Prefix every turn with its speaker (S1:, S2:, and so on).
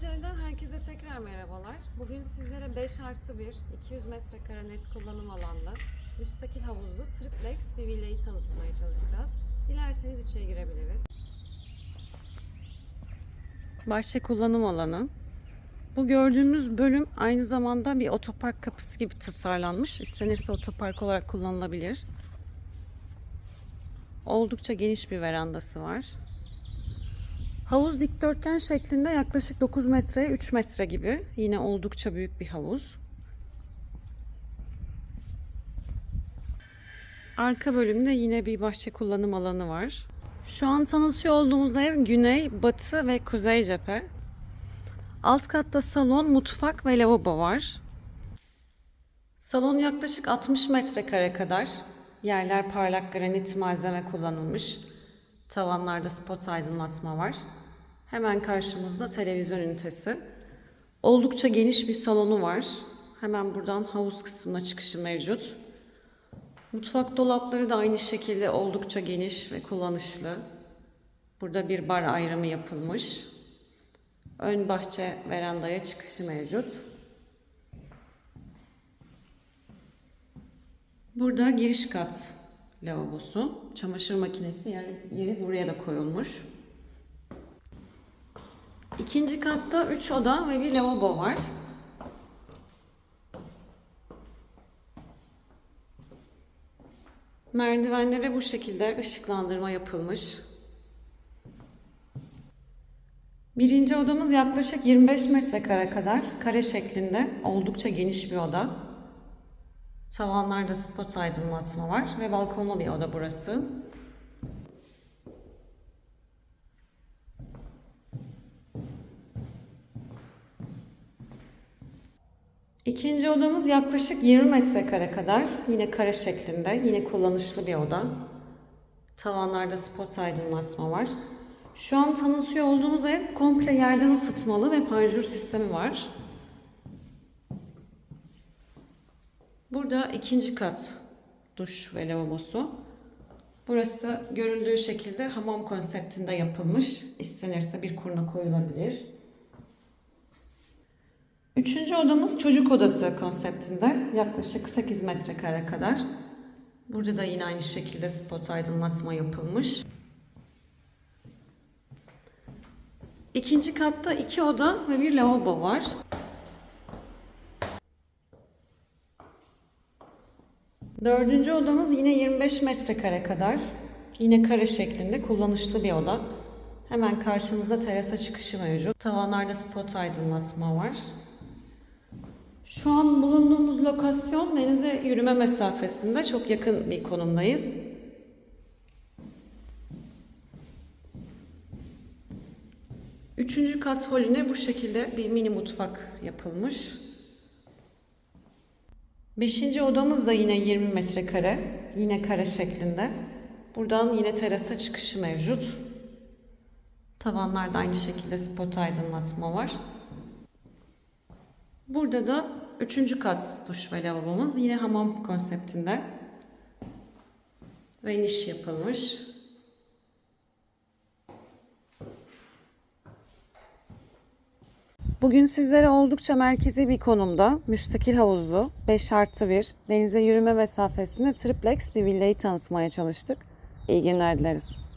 S1: Güzelce'den herkese tekrar merhabalar. Bugün sizlere 5 artı 1, 200 metrekare net kullanım alanlı, müstakil havuzlu, triplex bir villayı tanıtmaya çalışacağız. Dilerseniz içeri girebiliriz. Bahçe kullanım alanı. Bu gördüğümüz bölüm aynı zamanda bir otopark kapısı gibi tasarlanmış. İstenirse otopark olarak kullanılabilir. Oldukça geniş bir verandası var. Havuz dikdörtgen şeklinde yaklaşık 9 metreye 3 metre gibi. Yine oldukça büyük bir havuz. Arka bölümde yine bir bahçe kullanım alanı var. Şu an tanıtıyor olduğumuz ev güney, batı ve kuzey cephe. Alt katta salon, mutfak ve lavabo var. Salon yaklaşık 60 metrekare kadar. Yerler parlak granit malzeme kullanılmış. Tavanlarda spot aydınlatma var. Hemen karşımızda televizyon ünitesi. Oldukça geniş bir salonu var. Hemen buradan havuz kısmına çıkışı mevcut. Mutfak dolapları da aynı şekilde oldukça geniş ve kullanışlı. Burada bir bar ayrımı yapılmış. Ön bahçe verandaya çıkışı mevcut. Burada giriş kat lavabosu. Çamaşır makinesi yeri, yeri buraya da koyulmuş. İkinci katta 3 oda ve bir lavabo var. Merdivenlere bu şekilde ışıklandırma yapılmış. Birinci odamız yaklaşık 25 metrekare kadar kare şeklinde oldukça geniş bir oda. Tavanlarda spot aydınlatma var ve balkonlu bir oda burası. İkinci odamız yaklaşık 20 metrekare kadar. Yine kare şeklinde, yine kullanışlı bir oda. Tavanlarda spot aydınlatma var. Şu an tanıtıyor olduğumuz ev komple yerden ısıtmalı ve panjur sistemi var. Burada ikinci kat duş ve lavabosu. Burası görüldüğü şekilde hamam konseptinde yapılmış. İstenirse bir kurna koyulabilir. Üçüncü odamız çocuk odası konseptinde. Yaklaşık 8 metrekare kadar. Burada da yine aynı şekilde spot aydınlatma yapılmış. İkinci katta iki oda ve bir lavabo var. Dördüncü odamız yine 25 metrekare kadar. Yine kare şeklinde kullanışlı bir oda. Hemen karşımızda terasa çıkışı mevcut. Tavanlarda spot aydınlatma var. Şu an bulunduğumuz lokasyon denize yürüme mesafesinde çok yakın bir konumdayız. Üçüncü kat holüne bu şekilde bir mini mutfak yapılmış. Beşinci odamız da yine 20 metrekare. Yine kare şeklinde. Buradan yine terasa çıkışı mevcut. Tavanlarda aynı şekilde spot aydınlatma var. Burada da üçüncü kat duş ve lavabomuz. Yine hamam konseptinde. Ve niş yapılmış. Bugün sizlere oldukça merkezi bir konumda, müstakil havuzlu, 5 artı 1, denize yürüme mesafesinde triplex bir villayı tanıtmaya çalıştık. İyi günler dileriz.